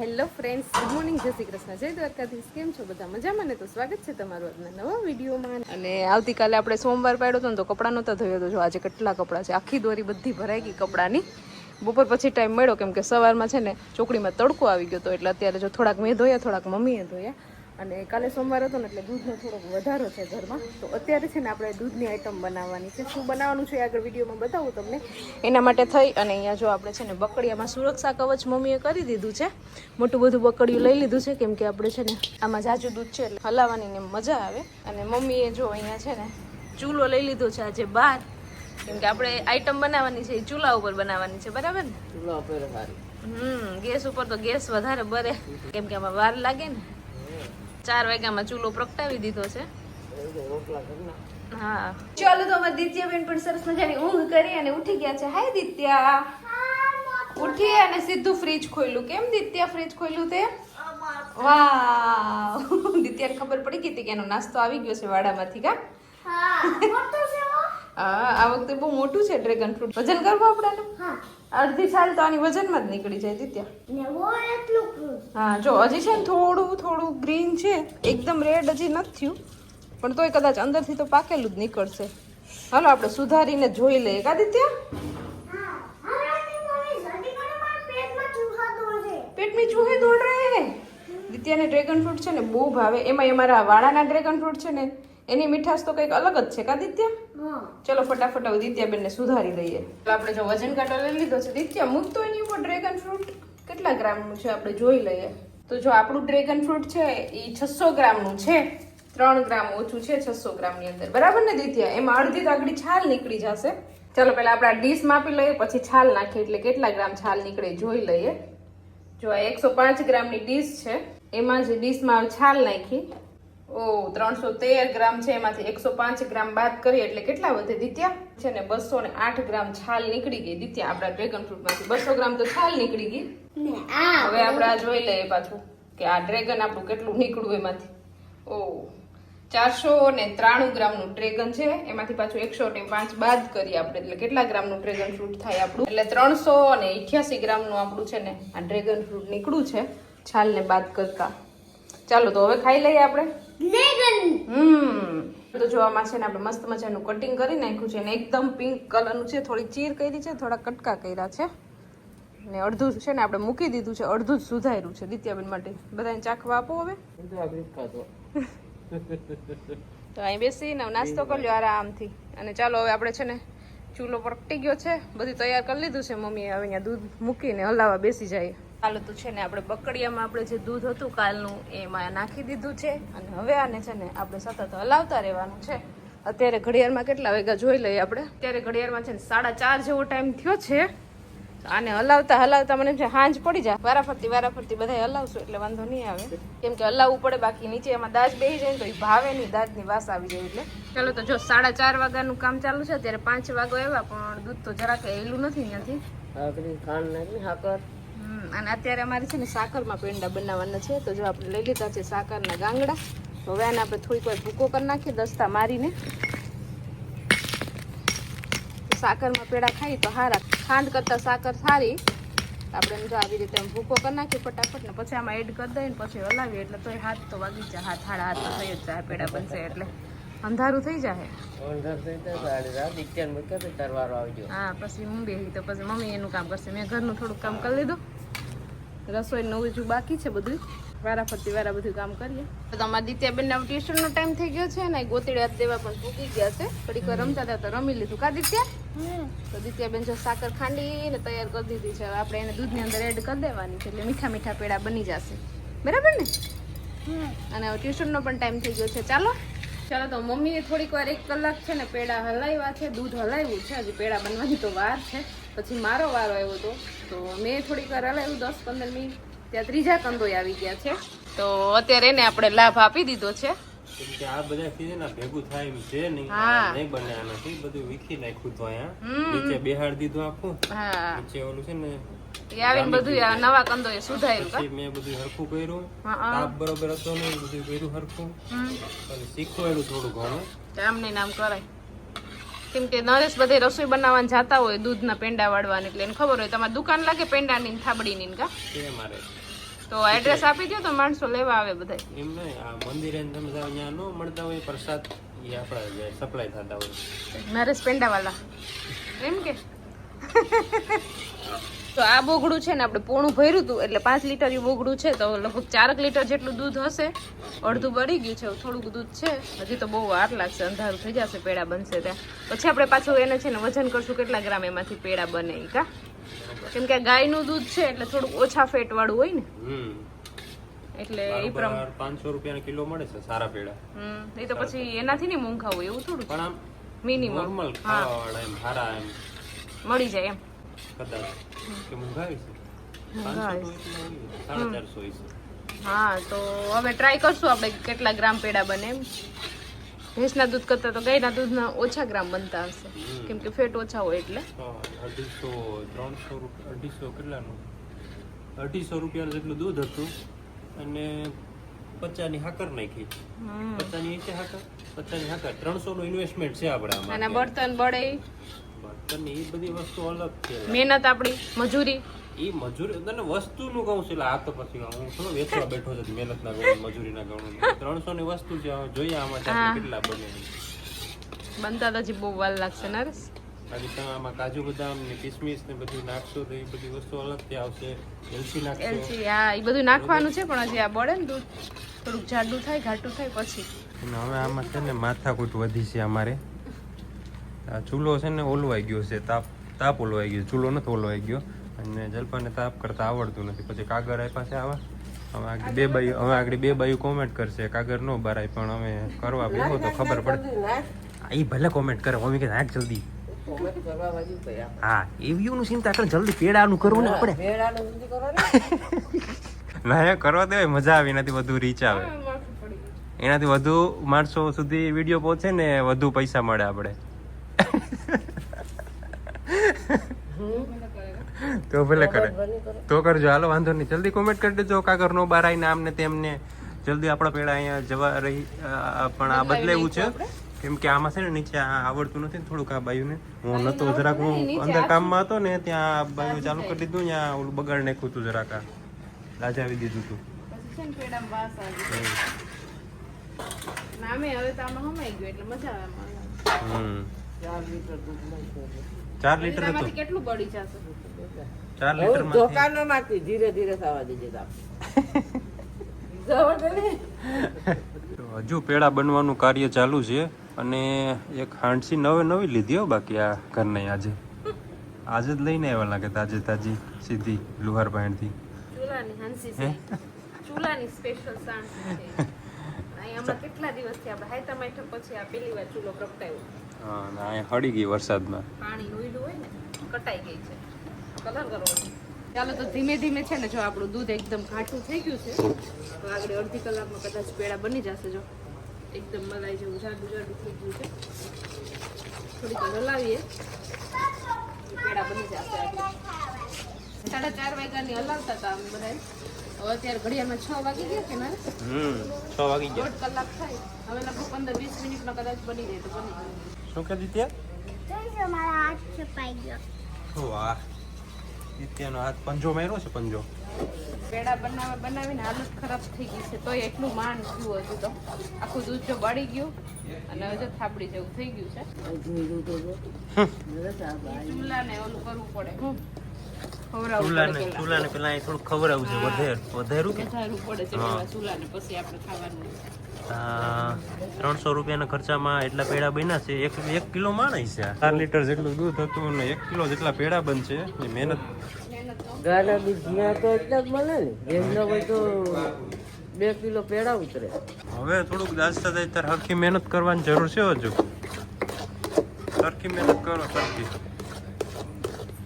Hello friends, good morning, જય શ્રી કૃષ્ણ, જય દ્વારકાધીશ. કેમ છો બધા? મજામાં ને? તો સ્વાગત છે તમારું આજના નવા વિડીયોમાં. અને આવતીકાલે આપણે સોમવાર પાડ્યો હતો ને, તો કપડાં નહોતા ધોયો. તો જો આજે કેટલા કપડાં છે? આખી દોરી બધી ભરાઈ ગઈ કપડાની. બપોર પછી ટાઈમ મળ્યો, કેમ કે સવારમાં છે ને ચોકડીમાં તડકો આવી ગયો હતો, એટલે અત્યારે જો થોડાક મેં ધોયા, થોડાક મમ્મીએ ધોયા. અને કાલે સોમવાર હતો ને એટલે દૂધનો થોડોક વધારો છે ઘરમાં. તો અત્યારે છે ને આપણે દૂધની આઈટમ બનાવવાની છે. શું બનાવવાનું છે એ આગળ વિડીયોમાં બતાવું તમને. એના માટે થઈ અને અહીંયા જો આપણે છે ને બકડીયામાં સુરક્ષા કવચ મમ્મીએ કરી દીધું છે. મોટું બધું બકડિયું લઈ લીધું છે. કેમ કે આપણે છે ને આમાં જાજુ દૂધ છે એટલે હલાવવાની ને મજા આવે. અને મમ્મીએ જો અહીંયા છે ને ચૂલો લઈ લીધો છે આજે બહાર. કેમ કે આપણે આઈટમ બનાવવાની છે એ ચૂલા ઉપર બનાવવાની છે. બરાબર ને? ચૂલા ઉપર હમ ગેસ ઉપર તો ગેસ વધારે બરે. કેમ કે આમાં વાર લાગે ને. ચાર વાગ્યામાં ચૂલો પ્રગટાવી દીધો છે. હા. ચાલો તો અમારી દિત્યાબેન પણ સરસ મજાની ઊંઘ કરી અને ઉઠી ગયા છે. હાય દિત્યા. ઉઠી અને સીધું ફ્રીજ ખોલ્યું. કેમ દિત્યા ફ્રીજ ખોલ્યું તે? વાહ દિત્યાને ખબર પડી ગઈ હતી કે એનો નાસ્તો આવી ગયો છે વાડામાંથી કા? હા આ વખતે બહુ મોટું છે ડ્રેગન ફ્રૂટ વજન કરવું આપણે અડધી છાલ તો આની વજનમાં જ નીકળી જાય દિત્યા. હા જો હજી છે ને થોડું થોડું ગ્રીન છે. એકદમ રેડ હજી નથી થયું. પણ તોય કદાચ અંદરથી તો પાકેલું જ નીકળશે. હાલો આપણે સુધારીને જોઈ લઈએ. કાદિત્ય પેટમાં ચૂહે દોડ. રહે દિત્યાને ડ્રેગન ફ્રૂટ છે ને બહુ ભાવે. એમાં અમારા વાળાના ડ્રેગન ફ્રૂટ છે ને એની મીઠાશ તો કંઈક અલગ જ છે કાદિત્ય ચલો ફટાફટ હવે દિત્યાબેનને સુધારી લઈએ તો આપણે જો વજન કાંટો લઈ લીધો છે. દિત્યા મૂકતો એની ઉપર ડ્રેગન ફ્રૂટ કેટલા ગ્રામનું છે? આપણે જોઈ લઈએ. તો જો આપણું ડ્રેગન ફ્રૂટ છે એ છસો ગ્રામનું છે. ત્રણ ગ્રામ ઓછું છે છસો ગ્રામની અંદર. બરાબર ને દિત્યા? એમાં અડધી તાગડી છાલ નીકળી જશે. ચલો પહેલાં આપણે આ ડીશ માપી લઈએ પછી છાલ નાખીએ. એટલે કેટલા ગ્રામ છાલ નીકળે જોઈ લઈએ. જો આ એકસો પાંચ ગ્રામની ડીશ છે. એમાં જે ડીશમાં છાલ નાખી ઓ ત્રણસો તેર ગ્રામ છે એમાંથી એકસો પાંચ ગ્રામ બાદ કરીએ એટલે કેટલા વધે દિત્યા? છે ને બસો ને આઠ ગ્રામ છાલ નીકળી ગઈ. દિત્યા આપણા ડ્રેગન ફ્રૂટમાંથી બસો ગ્રામ તો છાલ નીકળી ગઈ. હવે આપણે આ જોઈ લઈએ પાછું કે આ ડ્રેગન આપણું કેટલું નીકળ્યું એમાંથી. ઓ ચારસો ને ત્રાણું ગ્રામનું ડ્રેગન છે. એમાંથી પાછું એકસો ને પાંચ બાદ કરીએ આપણે. એટલે કેટલા ગ્રામનું ડ્રેગન ફ્રૂટ થાય આપણું? એટલે ત્રણસો ને અઠ્યાસી ગ્રામનું આપણું છે ને આ ડ્રેગન ફ્રૂટ નીકળ્યું છે છાલને બાદ કરતા. ચાલો તો હવે ખાઈ લઈએ આપણે. તો જોવામાં છે ને આપણે મસ્ત મજાનું કટિંગ કરી નાખ્યું છે ને એકદમ પિંક કલરનું છે થોડી ચીર કરી છે થોડા કટકા કર્યા છે. ને અડધું છે ને આપણે મૂકી દીધું છે અડધું જ સુધાર્યું છે દિત્યાબેન માટે. બધાને ચાખવા આપો હવે. તો અહીં બેસીને નાસ્તો કરી લ્યો આરામથી. અને ચાલો હવે આપણે છે ને ચૂલો પ્રગટી ગયો છે. બધું તૈયાર કરી લીધું છે મમ્મીએ. હવે અહીંયા દૂધ મૂકીને હલાવા બેસી જાય. ચાલો તો છે ને આપણે બકડીયામાં આપણે જે દૂધ હતું કાલનું એમાં નાખી દીધું છે. અને હવે આને છે ને આપણે સતત હલાવતા રહેવાનું છે. અત્યારે ઘડિયાળમાં કેટલા વાગ્યા જોઈ લઈએ આપણે? અત્યારે ઘડિયાળમાં છે ને સાડા ચાર જેવો ટાઈમ થયો છે. આને હલાવતા હલાવતા મને છે હાંજ પડી જાય. વારા ફરતી વારા ફરતી બધા હલાવશું એટલે વાંધો નહીં આવે. કેમ કે હલાવવું પડે બાકી નીચે એમાં દાજ બેસી જાય તો એ ભાવે નહીં દાજની વાસ આવી જાય એટલે. ચાલો તો જો સાડા ચાર વાગ્યાનું કામ ચાલુ છે. અત્યારે પાંચ વાગો આવ્યા પણ દૂધ તો જરાક એલું નથી ત્યાંથી. ખાંડ નાખી હમ, અને અત્યારે અમારે છે ને સાકરમાં પેંડા બનાવવાના છે. તો જો આપણે લઈ લીધા છે સાકરના ગાંગડા. તો હવે આને આપણે થોડીક વાર ભૂકો કરી નાખીએ દસ્તા મારીને. સાકરમાં પેડા ખાઈ તો સારા ખાંડ કરતાં સાકર સારી. આપણે જો આવી રીતે ભૂકો કરી નાખીએ ફટાફટ ને પછી આમાં એડ કરી દઈએ પછી હલાવીએ. એટલે તોય હાથ તો વાગી જાય. હાથ હાડા હાથ તો થઈ જ જાય પેડા બનશે એટલે. અંધારું થઈ જાય. હા પછી હું બેહી તો પછી મમ્મી એનું કામ કરશે. મેં ઘરનું થોડુંક કામ કરી લીધું. રસોઈ નવું હજુ બાકી છે બધું. વારા ફરતી વારા બધું કામ કરીએ. તો તમારા દિત્યાબેન ટ્યુશનનો ટાઈમ થઈ ગયો છે ને ગોતીડે હાથ દેવા પણ ભૂકી ગયા છે. થોડીક વાર રમતા હતા તો રમી લીધું. કા દિત્યા? તો દિત્યાબેન જો સાકર ખાંડીને તૈયાર કરી દીધી છે. હવે આપણે એને દૂધની અંદર એડ કરી દેવાની છે એટલે મીઠા મીઠા પેડા બની જશે. બરાબર ને? અને હવે ટ્યુશનનો પણ ટાઈમ થઈ ગયો છે. ચાલો. ચાલો તો મમ્મીએ થોડીક વાર એક કલાક છે ને પેડા હલાવ્યા છે દૂધ હલાવ્યું છે હજી પેડા બનવાની તો વાર છે. પછી મારો વારો આવ્યો હતો તો મેં થોડીક વાર હલાવ્યું દસ પંદર મિનિટ. ત્યાં ત્રીજા કંદોય આવી ગયા છે. તો અત્યારે એને આપણે લાભ આપી દીધો છે. આ બધા સીઝન ભેગું થાય એમ છે નહીં. નહીં બને આનાથી. બધું વીખી નાખ્યું તો અહીંયા. નીચે બેહાડ દીધું આખું. નીચે ઓલું છે ને આવીને બધું આ નવા એ સુધાર્યું કા? મેં બધું હરખું કર્યું. હા, હા. તાપ બરોબર હતો નહીં બધું કર્યું હરખું. અને શીખવાડ્યું થોડું ઘણું. આમને નામ કરાય. કેમ કે નરેશ બધે રસોઈ બનાવવા જાતા હોય દૂધના પેંડા વાળવાની એટલે એને ખબર હોય તમારે દુકાન લાગે પેંડાની ને થાબડીની કા? તે મારે. તો એડ્રેસ આપી દો તો માણસો લેવા આવે બધા એમ નહીં આ મંદિરે તમે જાઓ ત્યાં ન મળતા હોય પ્રસાદ એ આપણા સપ્લાય થતા હોય. નરેશ પેંડાવાલા. એમ કે? તો આ બોગડું છે ને આપણે પોણું ભર્યું હતું એટલે પાંચ લીટર બોગડું છે તો લગભગ ચારક લીટર જેટલું દૂધ હશે. અડધું બળી ગયું છે થોડુંક દૂધ છે. હજી તો બહુ વાર લાગશે અંધારું થઈ જશે પેડા બનશે ત્યાં. પછી આપણે પાછું એને છે ને વજન કરશું કેટલા ગ્રામ એમાંથી પેડા બને ઈ કા? કેમ કે ગાયનું દૂધ છે એટલે થોડુંક ઓછા ફેટ વાળું હોય ને. એટલે એ પ્રમાણે પાંચસો રૂપિયા કિલો મળે છે સારા પેડા. હમ એ તો પછી એનાથી નહીં મોંઘા હોય એવું થોડું પણ આમ મિનિમમ નોર્મલ ખાવાવાળા એમ સારા એમ. મળી જાય એમ. કદાચ કે હા તો હવે ટ્રાય કરશું આપણે કેટલા ગ્રામ પેડા બને એમ. ભેંસના દૂધ કરતાં તો ગાયના દૂધના ઓછા ગ્રામ બનતા હશે. કેમ કે ફેટ ઓછા હોય એટલે. અઢીસો ત્રણસો રૂપિયા અઢીસો કેટલાનું? અઢીસો રૂપિયાનું જેટલું દૂધ હતું અને પચાની હાકર નાખી. હમ. પચાસની નીચે હાકર પચાસની હાકર. ત્રણસો નું ઇન્વેસ્ટમેન્ટ છે આપણે બળતણ બળે. બર્તનની એ બધી વસ્તુ અલગ છે મહેનત આપણી મજૂરી. એ મજૂરી તને વસ્તુનું કહું છું એટલે આ તો પછી હું થોડો વેચવા બેઠો છું મહેનત ના ગણું મજૂરી ના ગણું. ત્રણસો ની વસ્તુ છે જોઈએ આમાં. કેટલા બને. બનતા તો હજી બહુ વાર લાગશે નરેશ. બાકી તમે આમાં કાજુ બદામ ને કિસમિસ ને બધું નાખશો તો એ બધી વસ્તુ અલગથી આવશે. એલસી નાખશો. એલસી હા એ બધું નાખવાનું છે પણ હજી આ બળે ને દૂધ. થોડુંક જાડું થાય ઘાટું થાય પછી. અને હવે આમાં છે ને માથાકૂટ વધી છે અમારે. આ ચૂલો છે ને ઓલવાઈ ગયો છે તાપ તાપ ઓલવાઈ ગયો ચૂલો નથી ઓલવાઈ ગયો. અને જલપાને તાપ કરતા આવડતું નથી. પછી કાગર આપ્યા છે આવા. હવે આગળ બે બાયું હવે આગળ બે બાયું કોમેન્ટ કરશે. કાગર નો ભરાય પણ અમે કરવા બેહો તો ખબર પડે. એ ભલે કોમેન્ટ કરે મમ્મી કે નાખ જલ્દી. હા એવીઓનું ચિંતા કર જલ્દી પેડાનું કરવું ને આપણે ના. એ કરવા દેવાય મજા આવે એનાથી વધુ રીચ આવે. એનાથી વધુ માણસો સુધી વીડિયો પહોંચે ને વધુ પૈસા મળે આપણે. તો ભલે કરે. તો કરજો. હાલો વાંધો નહીં. જલ્દી કોમેન્ટ કરી દેજો. કાગર નો બાર આવીને આમને તેમને જલ્દી આપણા પેડા અહીંયા જવા રહી પણ આ બદલાયું છે. કેમ કે આમાં છે ને નીચે આવડતું નથી થોડુંક આ બાયુને. હું નતો જરાક હું અંદર કામમાં હતો ને ત્યાં આ બાયું ચાલુ કરી દીધું ત્યાં ઓલું બગાડ નાખ્યું હતું જરાક આ. લાજાવી દીધું હતું પછી છે ને પેડામાં વાસ આવે નામે હવે તો આમાં હમાઈ ગયું એટલે મજા આવે હમ. ચાર લીટર હતું. કેટલું બળી જશે? ચાર લીટર ધોકા ન મારતી ધીરે ધીરે થવા દેજે તાપ જવા દે ને. હજુ પેડા બનવાનું કાર્ય ચાલુ છે અને એક હાંડસી નવે નવી લીધી હો બાકી આ ઘરને આજે. આજે જ લઈને આવ્યા લાગે તાજી તાજી સીધી લુહાર પાણીથી ચૂલાની હાંસી છે. ચૂલાની સ્પેશિયલ સાણ છે. હમણાં કેટલા દિવસથી આપણે હાયતા માઠા પછી આ પહેલી વાર ચૂલો પ્રગટાવ્યો? હા અને અહીંયા હળી ગઈ વરસાદમાં. પાણી ઉયલું હોય ને કટાઈ ગઈ છે. કલર કરવાનો ચાલો તો ધીમે ધીમે છે ને જો આપણું દૂધ એકદમ ઘાટું થઈ ગયું છે તો આગળ અડધી કલાકમાં કદાચ પેડા બની જશે જો. એકદમ મલાઈ જેવું જાડું જાડું થઈ ગયું છે. થોડીક હલાવીએ. પેડા બની જશે આગળ. સાડા ચાર વાગ્યાની હલાવતા હતા અમે બધા હવે અત્યારે ઘડિયાળમાં છ વાગી ગયા કે ના હમ છ વાગી ગયા. દોઢ કલાક થાય. હવે લગભગ પંદર વીસ મિનિટમાં કદાચ બની જાય તો બની જાય. શું કહેતી ત્યાં શું વાહ નિત્યાનો હાથ પંજો માર્યો છે પંજો? પેડા બનાવે બનાવીને હાલત ખરાબ થઈ ગઈ છે તોય એટલું માન થયું હતું તો. આખું દૂધ જો બળી ગયું અને હવે જો થાબડી જેવું થઈ ગયું છે. ચૂલાને ઓલું કરવું પડે. હું ચૂલાને ચૂલાને પેલા અહીં થોડું ખવડાવું છે વધેર વધેરું કે? પડે છે ચૂલાને પછી આપણે ખાવાનું. ત્રણસો રૂપિયાના ખર્ચામાં એટલા પેડા બન્યા છે એક એક કિલો માણસ છે આ. ચાર લીટર જેટલું દૂધ હતું અને એક કિલો જેટલા પેડા બનશે એ મહેનત ગાના દૂધ જ્યાં તો એટલા જ મળે ને. ભેંસના હોય તો બે કિલો પેડા ઉતરે. હવે થોડુંક દાસતા થાય ત્યારે સરખી મહેનત કરવાની જરૂર છે હજુ. સરખી મહેનત કરો સરખી.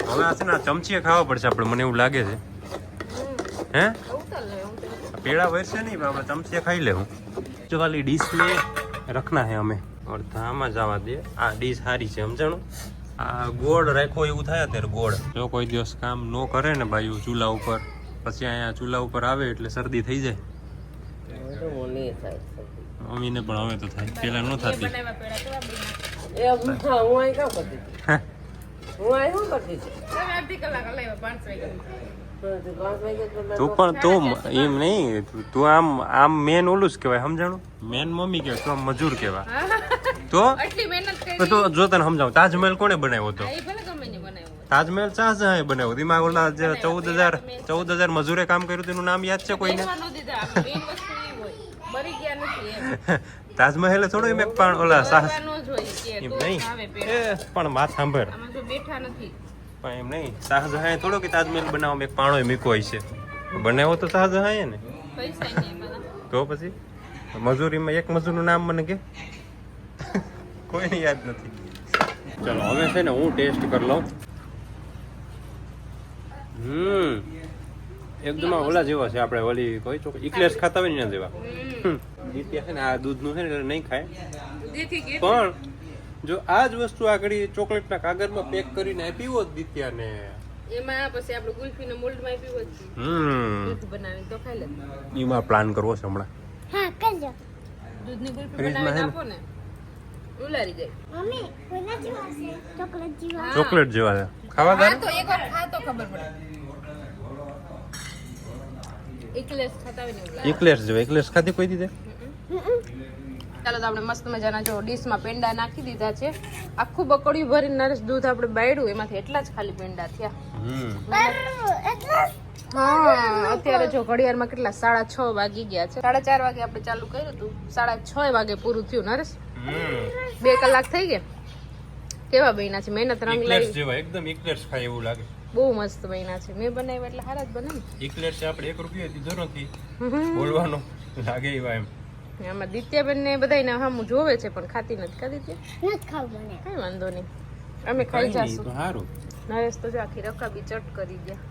હવે આ છે ને ચમચીએ ખાવા પડશે આપણે મને એવું લાગે છે. હે? પેડા વરસે નહીં આપણે ચમચીએ ખાઈ લેવું જો ખાલી ડીશ લે રખના હે અમે. અડધામાં જવા દે. આ ડીશ સારી છે સમજાણું? આ ગોળ રાખો એવું થાય અત્યારે ગોળ. જો કોઈ દિવસ કામ ન કરે ને ભાઈ ચૂલા ઉપર પછી અહીંયા ચૂલા ઉપર આવે એટલે શરદી થઈ જાય. મમ્મીને પણ હવે તો થાય. પેલા ન થતી. હું શું કરતી અડધી કલાક પાંચ તું વાગે તું પણ તું એમ નહીં તું- આમ આમ મેન ઓલું જ કહેવાય સમજાણું? મેન મમ્મી કહેવાય તું આમ મજૂર કહેવાય. તો? આટલી મહેનત કરી. તો તું જો તને સમજાવું તાજમહેલ કોણે બનાવ્યો હતો? એ ભલે ગમે ને બનાવ્યો તાજમહેલ શાહજહાં બનાવ્યો દિમાગ ઓલા ચૌદ હજાર ચૌદ હજાર મજૂરે કામ કર્યું તેનું નામ યાદ છે કોઈને? તાજમહેલ થોડો એમ પણ ઓલા કે એમ નહીં. પણ માં સાંભળ. પણ એમ નહીં શાહજહાં થોડો કે તાજમહેલ બનાવો એક પાણો મીકો હોય છે. બનાવ્યો તો શાહજહાં ને? તો પછી? મજૂરીમાં એક મજૂરનું નામ મને કે? કોઈને યાદ નથી. ચલો હવે છે ને હું ટેસ્ટ કરી લઉં. હમ. એકદમ ઓલા જેવા છે આપણે ઓલી કોઈ ચોક ઇકલેસ ખાતા હોય ને જેવા. હમ. દિત્યા છે ને આ દૂધનું છે ને નહીં ખાય. પણ જો આ જ વસ્તુ આગળ ચોકલેટના કાગળમાં પેક કરીને આપી હોત દિત્યાને. એમાં પછી આપણે ગુલ્ફીના મોલ્ડમાં પીવો જ હમ. દૂધ બનાવીને તો ખાઈ લે એમાં પ્લાન કરવો છે હમણાં. હા કરજો. દૂધની ગુલ્ફી બનાવીને આપો ને. ઉલારી જાય. મમ્મી કોના જેવા છે? ચોકલેટ જેવા? ચોકલેટ જેવા છે. ખાવા દે તો એક વાર ખા તો ખબર પડે. એકલેસ ખાતા હોય ને એકલેસ જેવા એકલેસ ખાધી કોઈ દીધે? ચાલો તો આપણે મસ્ત મજાના જો ડીશમાં પેંડા નાખી દીધા છે. આખું બકડિયું ભરી નરસ દૂધ આપણે બાયડું એમાંથી એટલા જ ખાલી પેંડા થયા. હા અત્યારે જો ઘડિયાળમાં કેટલા સાડા છ વાગી ગયા છે. સાડા ચાર વાગે આપણે ચાલુ કર્યું હતું. સાડા છ વાગે પૂરું થયું નરેશ? બે કલાક થઈ ગયા? કેવા બન્યા છે? મહેનત રંગ લાવી જેવા એકદમ ઇકલેટ્સ ખાય એવું લાગે. બહુ મસ્ત બન્યા છે. મેં બનાવ્યા એટલે હારા જ બનાવ્યું ઇકલેટ્સ આપણે એક રૂપિયો દીધો નથી બોલવાનો લાગે એવા એમ. આમાં દિત્યાબેન ને બધાને હામું જોવે છે પણ ખાતી નથી. ખાતી તે નથી ખાવું મને. કઈ વાંધો નહીં. અમે ખાઈ જાશું. તો સારું નરેશ તો જો આખી રકાબી ચટ કરી ગયા.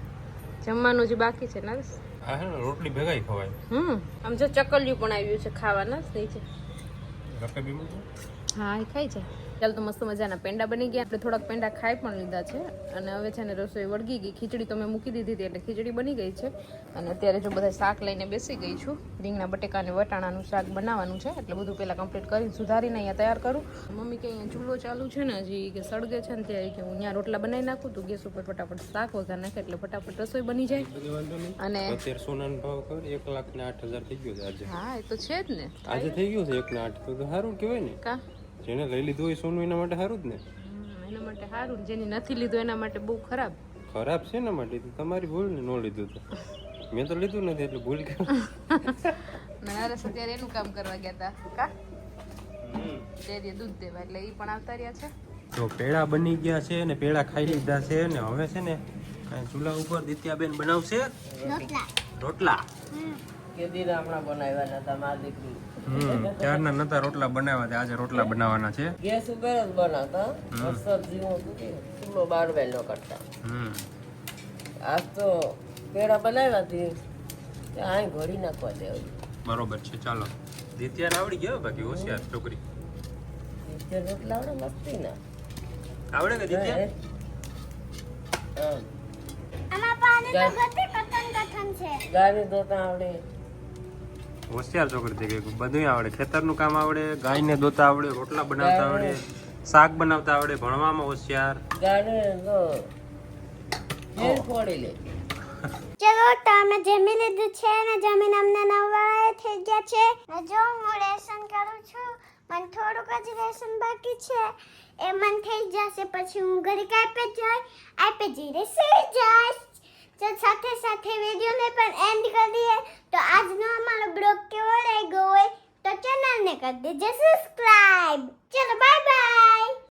જમવાનું જે બાકી છે નરેશ? રોટલી ભેગાઈ ખવાય. હમ આમ જો ચકલિયું પણ આવ્યું છે ખાવાના જ નીચે રકાબી મૂકો હા એ ખાઈ જાય. ચાલ તો મસ્ત મજાના પેંડા બની ગયા. આપણે થોડાક પેંડા ખાઈ પણ લીધા છે. અને હવે છે ને રસોઈ વળગી ગઈ. ખીચડી તો મેં મૂકી દીધી હતી એટલે ખીચડી બની ગઈ છે. અને અત્યારે જો બધા શાક લઈને બેસી ગઈ છું. રીંગણા બટેકા અને વટાણાનું શાક બનાવવાનું છે. એટલે બધું પહેલાં કમ્પ્લીટ કરીને સુધારીને અહીંયા તૈયાર કરું. મમ્મી કે અહીંયા ચૂલો ચાલુ છે ને હજી કે સળગે છે ને ત્યાં કે હું અહીંયા રોટલા બનાવી નાખું તો ગેસ ઉપર ફટાફટ શાક વગર નાખે એટલે ફટાફટ રસોઈ બની જાય. અને અત્યારે સોનાનો ભાવ ખબર એક લાખ ને આઠ હજાર થઈ ગયો છે આજે. હા એ તો છે જ ને. આજે થઈ ગયું છે એક ને આઠ. તો સારું કહેવાય ને. કા? જેને લઈ લીધું હોય સોનું એના માટે સારું જ ને? એના માટે સારું ને. જેની નથી લીધું એના માટે બહુ ખરાબ. ખરાબ છે એના માટે? તો તમારી ભૂલ ને ન લીધું તો. મેં તો લીધું નથી એટલે ભૂલ કે નરેશ અત્યારે એનું કામ કરવા ગયા હતા કા? દે દૂધ દેવા. એટલે એ પણ આવતા રહ્યા છે? તો પેડા બની ગયા છે ને પેડા ખાઈ લીધા છે ને હવે છે ને કાંઈ ચૂલા ઉપર દિત્યાબેન બનાવશે? રોટલા. રોટલા. કેદીના હમણાં બનાવ્યા નતા મારી દીકરી. હમ ત્યારના નતા રોટલા બનાવ્યા છે. આજે રોટલા બનાવવાના છે. ગેસ ઉપર જ બનાવતા. હતું કે ચૂલો બાર વહેલો કરતા. હમ. આજ તો પેડા બનાવ્યા હતી અહીં ઘડી નાખવા દે બરોબર છે ચાલો. દિત્યાને આવડી ગયો બાકી હોશિયાર છોકરી. તે રોટલા આવડે મસ્તી ના. આવડે કે દિત્યા? હા. આમાં. પાણી તો ગતિ કટન કથન છે. ગાડી ધોતા આવડે. હોશિયાર છોકરી થઈ ગઈ. બધું આવડે. ખેતરનું કામ આવડે ગાયને દોતા આવડે રોટલા બનાવતા આવડે શાક બનાવતા આવડે ભણવામાં હોશિયાર. ચલો તમે જમી લીધું છે ને જમીન અમને નવવાળા થઈ ગયા છે. ને જો હું રેશન કરું છું. મને થોડુંક જ રેશન બાકી છે. એ મન થઈ જશે. પછી હું ઘરે કાપે જઈ આપે જઈ રેસે જઈશ તો સાથે સાથે વિડીયોને પણ એન્ડ કરીએ તો આજનો અમારો બ્લોગ કેવો લાગ્યો હોય તો ચેનલને કરી દેજો સબસ્ક્રાઇબ ચલો બાય બાય